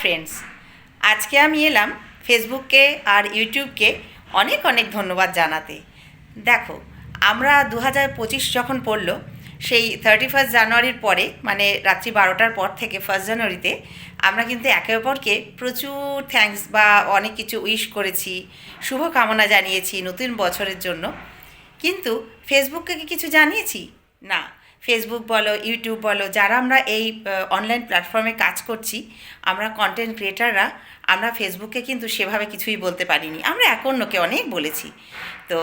Friends আজকে আমি এলাম ফেসবুককে আর ইউটিউবকে অনেক অনেক ধন্যবাদ জানাতে। দেখো, আমরা দু হাজার পঁচিশ যখন পড়ল, সেই থার্টি ফার্স্ট জানুয়ারির পরে মানে রাত্রি বারোটার পর থেকে ফার্স্ট জানুয়ারিতে, আমরা কিন্তু একে অপরকে প্রচুর থ্যাঙ্কস বা অনেক কিছু উইশ করেছি, শুভকামনা জানিয়েছি নতুন বছরের জন্য। কিন্তু ফেসবুককে কি কিছু জানিয়েছি? না। ফেসবুক বলো ইউটিউব বলো, যারা আমরা এই অনলাইন প্ল্যাটফর্মে কাজ করছি, আমরা কন্টেন্ট ক্রিয়েটাররা আমরা ফেসবুকে কিন্তু সেভাবে কিছুই বলতে পারিনি। আমরা এক অন্যকে অনেক বলেছি। তো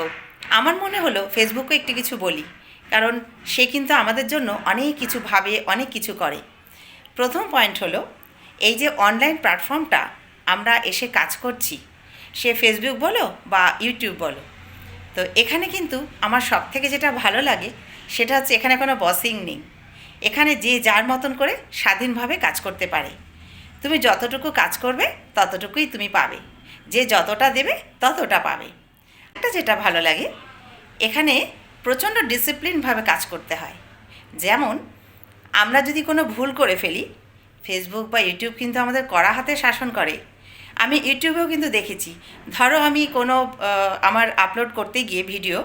আমার মনে হলো ফেসবুকে একটু কিছু বলি, কারণ সে কিন্তু আমাদের জন্য অনেক কিছু ভাবে, অনেক কিছু করে। প্রথম পয়েন্ট হলো, এই যে অনলাইন প্ল্যাটফর্মটা আমরা এসে কাজ করছি, সে ফেসবুক বলো বা ইউটিউব বলো, তো এখানে কিন্তু আমার সব থেকে যেটা ভালো লাগে সেটা হচ্ছে এখানে কোনো বসিং নেই। এখানে যে যার মতন করে স্বাধীনভাবে কাজ করতে পারে। তুমি যতটুকু কাজ করবে, ততটুকুই তুমি পাবে। যে যতটা দেবে, ততটা পাবে। একটা যেটা ভালো লাগে, এখানে প্রচণ্ড ডিসিপ্লিনভাবে কাজ করতে হয়। যেমন, আমরা যদি কোনো ভুল করে ফেলি ফেসবুক বা ইউটিউব কিন্তু আমাদের কড়া হাতে শাসন করে। আমি ইউটিউবেও কিন্তু দেখেছি। ধরো আমি কোনো আমার আপলোড করতে গিয়ে ভিডিও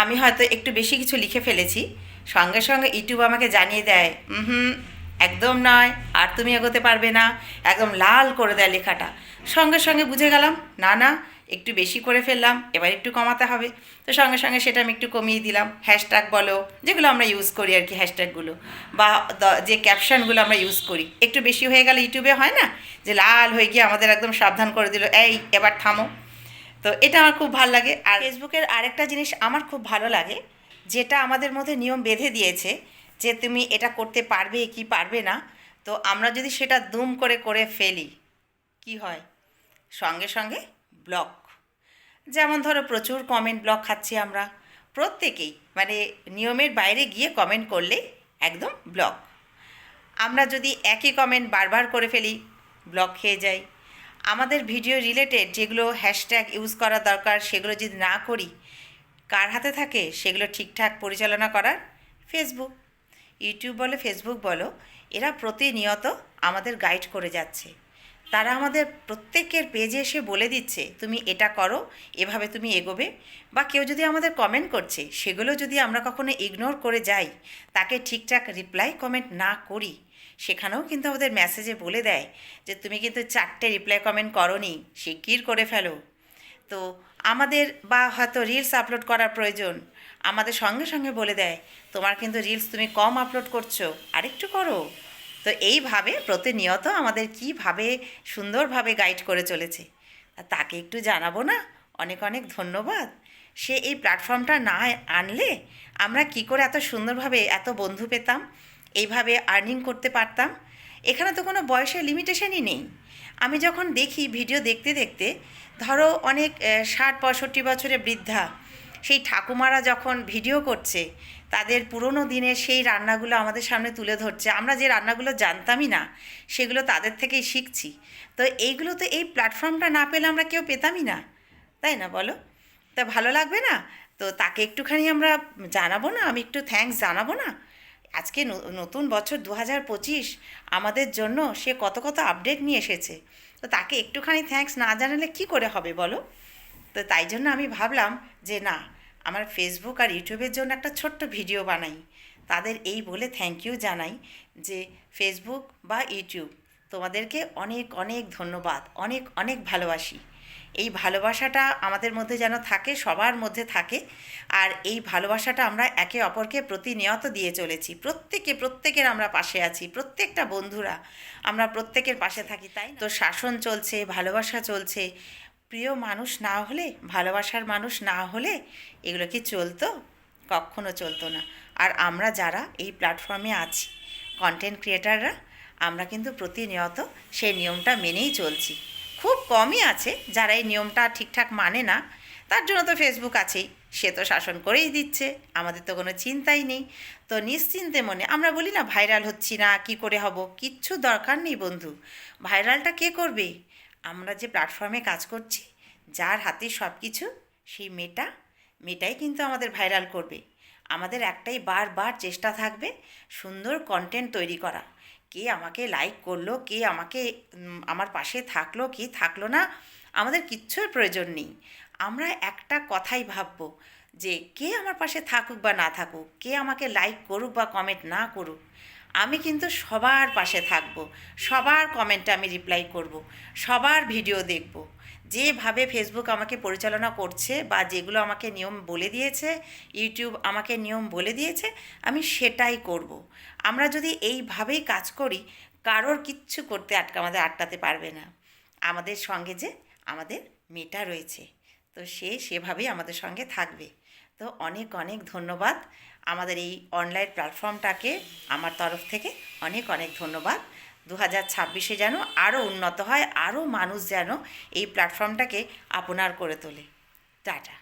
আমি হয়তো একটু বেশি কিছু লিখে ফেলেছি। সঙ্গে সঙ্গে ইউটিউব আমাকে জানিয়ে দেয় হুম একদম নয়, আর তুমি এগোতে পারবে না, একদম লাল করে দেয় লেখাটা। সঙ্গে সঙ্গে বুঝে গেলাম, না না, একটু বেশি করে ফেললাম, এবার একটু কমাতে হবে। তো সঙ্গে সঙ্গে সেটা আমি একটু কমিয়ে দিলাম হ্যাশট্যাগ বলো, যেগুলো আমরা ইউজ করি আর কি হ্যাশট্যাগুলো বা যে ক্যাপশনগুলো আমরা ইউজ করি। একটু বেশি হয়ে গেলে ইউটিউবে হয় না? যে লাল হয়ে গিয়ে আমাদের একদম সাবধান করে দিল, এই, এবার থামো। তো এটা আমার খুব ভালো লাগে। আর ফেসবুকের আরেকটা জিনিস আমার খুব ভালো লাগে যেটা আমাদের মধ্যে নিয়ম বেঁধে দিয়েছে যে তুমি এটা করতে পারবে কি পারবে না তো আমরা যদি সেটা দুম করে করে ফেলি কি হয়? সঙ্গে সঙ্গে ব্লক যেমন ধরো প্রচুর কমেন্ট ব্লক খাচ্ছি আমরা প্রত্যেকেই মানে নিয়মের বাইরে গিয়ে কমেন্ট করলে একদম ব্লক আমরা যদি একই কমেন্ট বারবার করে ফেলি ব্লক খেয়ে যাই। আমাদের ভিডিও রিলেটেড যেগুলো হ্যাশট্যাগ ইউজ করা দরকার, সেগুলো যদি না করি, কার হাতে থাকে সেগুলো ঠিকঠাক পরিচালনা করার ফেসবুক ইউটিউব বলো ফেসবুক বলো, এরা প্রতিনিয়ত আমাদের গাইড করে যাচ্ছে। তারা আমাদের প্রত্যেকের পেজে এসে বলে দিচ্ছে, তুমি এটা করো, এভাবে তুমি এগোবে। বা কেউ যদি আমাদের কমেন্ট করছে, সেগুলো যদি আমরা কখনো ইগনোর করে যাই, তাকে ঠিকঠাক রিপ্লাই কমেন্ট না করি সেখানেও কিন্তু আমাদের মেসেজে বলে দেয় যে, তুমি কিন্তু চারটে রিপ্লাই কমেন্ট করনি, শিগগির করে ফেলো। তো আমাদের বা হয়তো রিলস আপলোড করার প্রয়োজন, আমাদের সঙ্গে সঙ্গে বলে দেয়, তোমার কিন্তু রিলস তুমি কম আপলোড করছ, আরেকটু করো। তো এইভাবে প্রতিনিয়ত আমাদের কীভাবে সুন্দরভাবে গাইড করে চলেছে। তাকে একটু জানাব না? অনেক অনেক ধন্যবাদ। সে এই প্ল্যাটফর্মটা না আনলে আমরা কি করে এত সুন্দরভাবে এত বন্ধু পেতাম? এইভাবে আর্নিং করতে পারতাম। এখানে তো কোনো বয়সের লিমিটেশনই নেই। আমি যখন দেখি ভিডিও দেখতে দেখতে, ধরো অনেক ষাট, পঁয়ষট্টি বছরের বৃদ্ধা, সেই ঠাকুমারা যখন ভিডিও করছে, তাদের পুরনো দিনের সেই রান্নাগুলো আমাদের সামনে তুলে ধরছে। আমরা যে রান্নাগুলো জানতামই না, সেগুলো তাদের থেকেই শিখছি। তো এইগুলো তো এই প্ল্যাটফর্মটা না পেলে আমরা কেউ পেতামই না। তাই না বলো? তা ভালো লাগবে না? তো তাকে একটুখানি আমরা জানাব না? আমি একটু থ্যাঙ্কস জানাব না? আজকে নতুন বছর দু হাজার পঁচিশ, আমাদের জন্য সে কত কত আপডেট নিয়ে এসেছে। তো তাকে একটুখানি থ্যাঙ্কস না জানালে কি করে হবে বলো? তো তাই জন্য আমি ভাবলাম যে না, আমার ফেসবুক আর ইউটিউবের জন্য একটা ছোট্ট ভিডিও বানাই। তাদের এই বলে থ্যাংক ইউ জানাই যে ফেসবুক বা ইউটিউব তোমাদেরকে অনেক অনেক ধন্যবাদ, অনেক অনেক ভালোবাসি। এই ভালোবাসাটা আমাদের মধ্যে যেন থাকে, সবার মধ্যে থাকে। আর এই ভালোবাসাটা আমরা একে অপরকে প্রতিনিয়ত দিয়ে চলেছি। প্রত্যেকে, প্রত্যেকের আমরা পাশে আছি, প্রত্যেকটা বন্ধুরা আমরা প্রত্যেকের পাশে থাকি, তাই তো শাসন চলছে, ভালোবাসা চলছে। প্রিয় মানুষ না হলে, ভালোবাসার মানুষ না হলে এগুলো কি চলতো? কখনো চলতো না। আর আমরা যারা এই প্ল্যাটফর্মে আছি কন্টেন্ট ক্রিয়েটাররা আমরা কিন্তু প্রতিনিয়ত সেই নিয়মটা মেনেই চলছি। খুব কমই আছে, যারা এই নিয়মটা ঠিকঠাক মানে না। তার জন্য তো ফেসবুক আছেই, সে তো শাসন করেই দিচ্ছে, আমাদের তো কোনো চিন্তাই নেই। তো নিশ্চিন্তে মনে, আমরা বলি না ভাইরাল হচ্ছি না, কি করে হব? কিচ্ছু দরকার নেই বন্ধু। ভাইরালটা কে করবে? আমরা যে প্ল্যাটফর্মে কাজ করছি, যার হাতে সব কিছু সেই মেয়েটা, মেয়েটাই কিন্তু আমাদের ভাইরাল করবে। আমাদের একটাই বারবার চেষ্টা থাকবে সুন্দর কন্টেন্ট তৈরি করা। কে আমাকে লাইক করল, কে আমাকে আমার পাশে থাকল, কি থাকল না, আমাদের কিচ্ছুর প্রয়োজন নেই। আমরা একটা কথাই ভাববো যে, কে আমার পাশে থাকুক বা না থাকুক, কে আমাকে লাইক করুক বা কমেন্ট না করুক, আমি কিন্তু সবার পাশে থাকব, সবার কমেন্টে আমি রিপ্লাই করব, সবার ভিডিও দেখব। যেভাবে ফেসবুক আমাকে পরিচালনা করছে বা যেগুলো আমাকে নিয়ম বলে দিয়েছে ইউটিউব আমাকে নিয়ম বলে দিয়েছে, আমি সেটাই করব। আমরা যদি এইভাবেই কাজ করি, কারোর কিচ্ছু করতে আটকা, আমাদের আটকাতে পারবে না। আমাদের সঙ্গে যে আমাদের মেয়েটা রয়েছে, তো সে সেভাবেই আমাদের সঙ্গে থাকবে। তো অনেক অনেক ধন্যবাদ। আমাদের এই অনলাইন প্ল্যাটফর্মটাকে আমার তরফ থেকে অনেক অনেক ধন্যবাদ। দু হাজার ছাব্বিশে যেন আরও উন্নত হয় আরও মানুষ যেন এই প্ল্যাটফর্মটাকে আপনার করে তোলে। টাটা।